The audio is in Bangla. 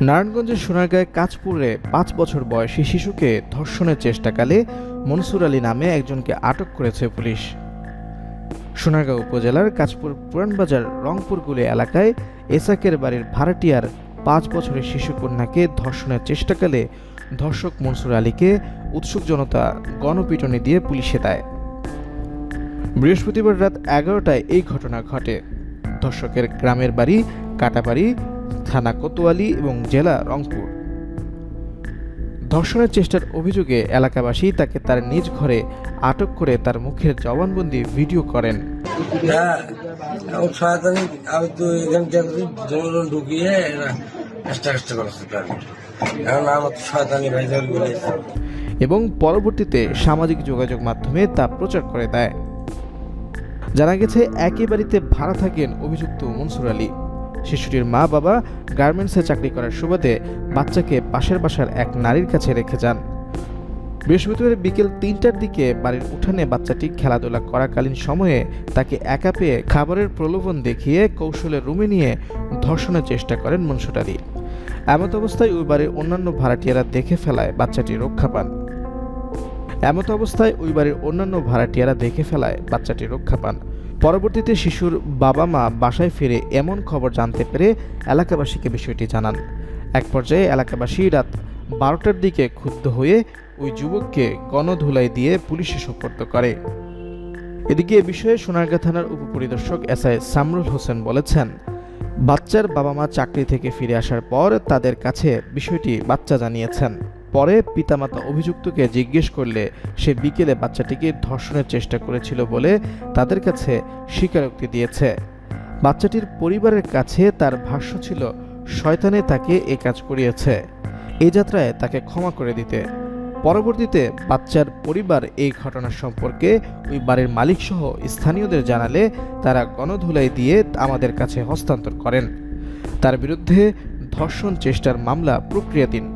নারায়ণগঞ্জের সোনারগাঁয়ে কাজপুরে পাঁচ বছর বয়সী শিশুকে ধর্ষণের চেষ্টাকালে মনসুর আলী নামে একজনকে আটক করেছে পুলিশ। সোনারগাঁও উপজেলার কাজপুর পুরানবাজার রংপুরগুলি এলাকায় এসাকের বাড়ির ভাড়াটিয়ার পাঁচ বছরের শিশু কন্যাকে ধর্ষণের চেষ্টাকালে ধর্ষক মনসুর আলীকে উৎসুক জনতা গণপিটনি দিয়ে পুলিশে দেয়। বৃহস্পতিবার রাত এগারোটায় এই ঘটনা ঘটে। ধর্ষকের গ্রামের বাড়ি কাটাবাড়ি থানা কোতোয়ালি এবং জেলা রংপুর। ধর্ষণের চেষ্টার অভিযোগে এলাকাবাসী তাকে তার নিজ ঘরে আটক করে তার মুখের জবানবন্দি ভিডিও করেন। ঢুকিয়ে এবং পরবর্তীতে সামাজিক যোগাযোগ মাধ্যমে তা প্রচার করে দেয়। জানা গেছে একই বাড়িতে ভাড়া থাকেন অভিযুক্ত মনসুর আলী। শিশুটির মা বাবা গার্মেন্টসে চাকরি করার সুবাদে বাচ্চাকে পাশের বাসার এক নারীর কাছে রেখে যান। বৃহস্পতিবার বিকেল তিনটার দিকে বাড়ির উঠানে বাচ্চাটি খেলাধুলা করাকালীন সময়ে তাকে একা পেয়ে খাবারের প্রলোভন দেখিয়ে কৌশলে রুমে নিয়ে ধর্ষণের চেষ্টা করেন মনসুটারি এমত অবস্থায় ওই বাড়ির অন্যান্য ভাড়াটিয়ারা দেখে ফেলায় বাচ্চাটি রক্ষা পান। এমত অবস্থায় ওই বাড়ির অন্যান্য ভাড়াটিয়ারা দেখে ফেলায় বাচ্চাটি রক্ষা পান। পরবর্তীতে শিশুর বাবা মা বাসায় ফিরে এমন খবর জানতে পেরে এলাকাবাসীকে বিষয়টি জানান। এক পর্যায়ে এলাকাবাসী রাত বারোটার দিকে ক্ষুব্ধ হয়ে ওই যুবককে গণধুলাই দিয়ে পুলিশে সোপর্দ করে। এদিকে এ বিষয়ে সোনারগাঁ থানার উপপরিদর্শক এসআই সামরুল হোসেন বলেছেন, বাচ্চার বাবা মা চাকরি থেকে ফিরে আসার পর তাদের কাছে বিষয়টি বাচ্চা জানিয়েছেন। পরে পিতামাতা অভিযুক্তকে জিজ্ঞেস করলে সে বিকেলে বাচ্চাটিকে ধর্ষণের চেষ্টা করেছিল বলে তাদের কাছে স্বীকারোক্তি দিয়েছে। বাচ্চাটির পরিবারের কাছে তার ভাষ্য ছিল, শয়তানে তাকে এ কাজ করিয়েছে। এই যাত্রায় তাকে ক্ষমা করে দিতে। পরবর্তীতে বাচ্চার পরিবার এই ঘটনা সম্পর্কে ওই বাড়ির মালিকসহ স্থানীয়দের জানালে তারা গণধুলাই দিয়ে আমাদের কাছে হস্তান্তর করেন। তার বিরুদ্ধে ধর্ষণ চেষ্টার মামলা প্রক্রিয়াধীন।